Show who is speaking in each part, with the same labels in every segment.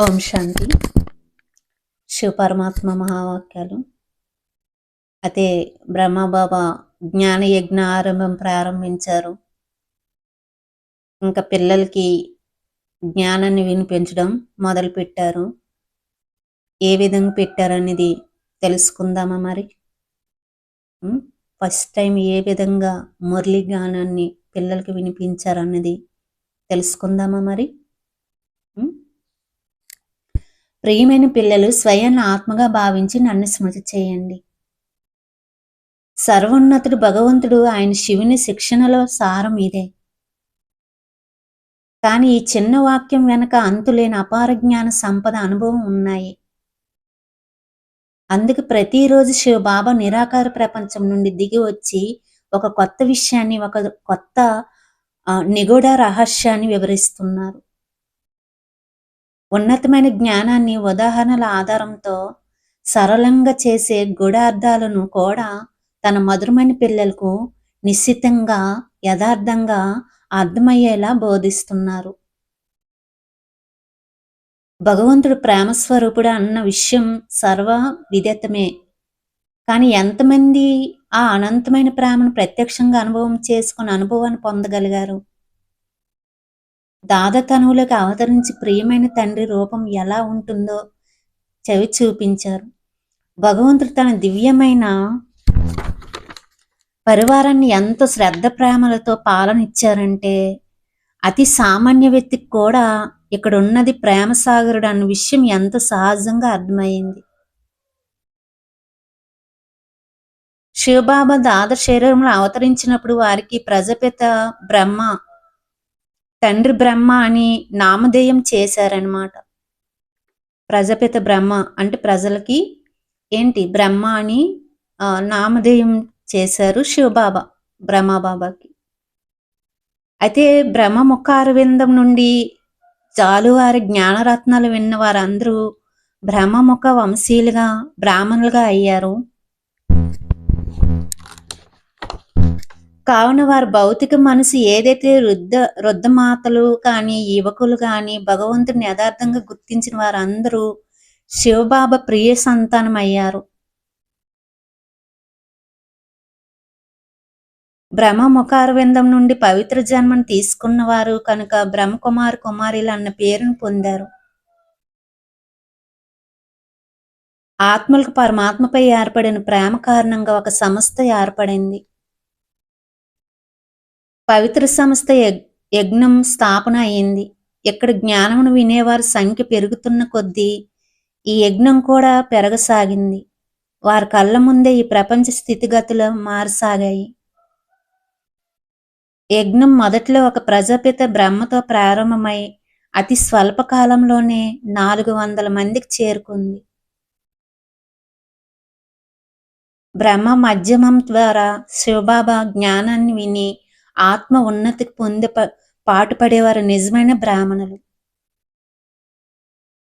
Speaker 1: ఓం శాంతి. శివ పరమాత్మ మహావాక్యాలు. అయితే బ్రహ్మబాబా జ్ఞాన యజ్ఞ ఆరంభం ప్రారంభించారు. ఇంకా పిల్లలకి జ్ఞానాన్ని వినిపించడం మొదలు పెట్టారు ఏ విధంగా పెట్టారనేది తెలుసుకుందామా మరి? ఫస్ట్ టైం ఏ విధంగా మురళి గానాన్ని పిల్లలకి వినిపించారన్నది తెలుసుకుందామా మరి? ప్రియమైన పిల్లలు స్వయం ఆత్మగా భావించి నన్ను స్మృతి చేయండి. సర్వోన్నతుడు భగవంతుడు ఆయన శివుని శిక్షణలో సారం ఇదే. కానీ ఈ చిన్న వాక్యం వెనక అంతులేని అపార జ్ఞాన సంపద అనుభవం ఉన్నాయి. అందుకు ప్రతిరోజు శివ బాబా నిరాకార ప్రపంచం నుండి దిగి వచ్చి ఒక కొత్త విషయాన్ని ఒక కొత్త నిగూఢ రహస్యాన్ని వివరిస్తున్నారు. ఉన్నతమైన జ్ఞానాన్ని ఉదాహరణల ఆధారంతో సరళంగా చేసే గూఢార్థాలను కూడా తన మధురమైన పిల్లలకు నిశ్చితంగా యథార్థంగా అర్థమయ్యేలా బోధిస్తున్నారు. భగవంతుడు ప్రేమస్వరూపుడు అన్న విషయం సర్వ విదితమే. కానీ ఎంతమంది ఆ అనంతమైన ప్రేమను ప్రత్యక్షంగా అనుభవం చేసుకుని అనుభవాన్ని పొందగలిగారు? దాదతనువులకు అవతరించి ప్రియమైన తండ్రి రూపం ఎలా ఉంటుందో చవి చూపించారు. భగవంతుడు తన దివ్యమైన పరివారాన్ని ఎంత శ్రద్ధ ప్రేమలతో పాలన ఇచ్చారంటే అతి సామాన్య వ్యక్తికి కూడా ఇక్కడ ఉన్నది ప్రేమ సాగరుడు అన్న విషయం ఎంత సహజంగా అర్థమైంది శివబాబా దాద శరీరంలో అవతరించినప్పుడు వారికి ప్రజపిత బ్రహ్మ తండ్రి బ్రహ్మ అని నామధేయం చేశారనమాట ప్రజపిత బ్రహ్మ అంటే ప్రజలకి ఏంటి? బ్రహ్మ అని నామధేయం చేశారు శివబాబా బ్రహ్మబాబాకి. అయితే బ్రహ్మ ముఖ అరవిందం నుండి జాలువారి జ్ఞానరత్నాలు విన్న వారందరూ బ్రహ్మముఖ వంశీయులుగా బ్రాహ్మణులుగా అయ్యారు. కావున వారి భౌతిక మనసు ఏదైతే వృద్ధ వృద్ధమాతలు కానీ యువకులు కానీ భగవంతుని యథార్థంగా గుర్తించిన వారందరూ శివబాబా ప్రియ సంతానం అయ్యారు బ్రహ్మ ముఖారవిందం నుండి పవిత్ర జన్మను తీసుకున్నవారు కనుక బ్రహ్మకుమార్ కుమారిలు అన్న పేరును పొందారు. ఆత్మలకు పరమాత్మపై ఏర్పడిన ప్రేమ కారణంగా ఒక సంస్థ ఏర్పడింది. పవిత్ర సంస్థ యజ్ఞం స్థాపన అయింది. ఇక్కడ జ్ఞానమును వినేవారి సంఖ్య పెరుగుతున్న కొద్దీ ఈ యజ్ఞం కూడా పెరగసాగింది. వారి కళ్ళ ముందే ఈ ప్రపంచ స్థితిగతులు మారసాగాయి. యజ్ఞం మొదట్లో ఒక ప్రజాపిత బ్రహ్మతో ప్రారంభమై అతి స్వల్ప కాలంలోనే నాలుగు వందల మందికి చేరుకుంది. బ్రహ్మ మధ్యమం ద్వారా శివబాబా జ్ఞానాన్ని విని ఆత్మ ఉన్నతికి పొందే పాటుపడేవారు నిజమైన బ్రాహ్మణులు.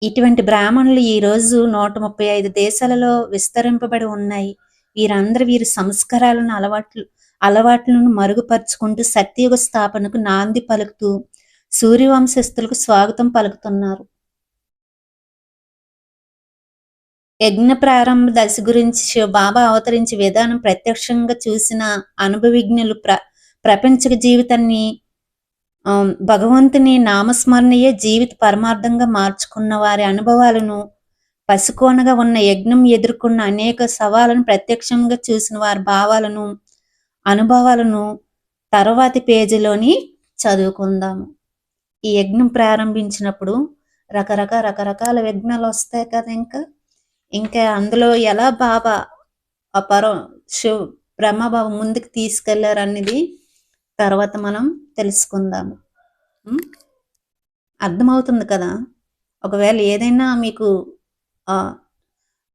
Speaker 1: ఇటువంటి బ్రాహ్మణులు ఈరోజు నూట ముప్పై ఐదు దేశాలలో విస్తరింపబడి ఉన్నాయి. వీరందరూ వీరి సంస్కారాలను అలవాట్లు అలవాట్లను మరుగుపరుచుకుంటూ సత్యయుగ స్థాపనకు నాంది పలుకుతూ సూర్యవంశస్థులకు స్వాగతం పలుకుతున్నారు. యజ్ఞ ప్రారంభ దశ గురించి శివబాబా అవతరించి విధానం ప్రత్యక్షంగా చూసిన అనుభవిజ్ఞులు ప్ర ప్రపంచ జీవితాన్ని భగవంతుని నామస్మరణయే జీవిత పరమార్థంగా మార్చుకున్న వారి అనుభవాలను పసికోనగా ఉన్న యజ్ఞం ఎదుర్కొన్న అనేక సవాలను ప్రత్యక్షంగా చూసిన వారి భావాలను అనుభవాలను తర్వాతి పేజీలోని చదువుకుందాము. ఈ యజ్ఞం ప్రారంభించినప్పుడు రకరకాల రకరకాల యజ్ఞాలు వస్తాయి కదా ఇంకా? ఇంకా అందులో ఎలా బాబా ఆ పరం శివ్ బ్రహ్మబాబు ముందుకు తీసుకెళ్ళారు అనేది తర్వాత మనం తెలుసుకుందాము. అర్థమవుతుంది కదా? ఒకవేళ ఏదైనా మీకు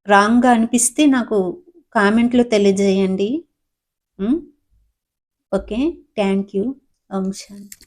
Speaker 1: రాంగ్గా అనిపిస్తే నాకు కామెంట్లు తెలియజేయండి. ఓకే థ్యాంక్ యూ ఓం శాంతి.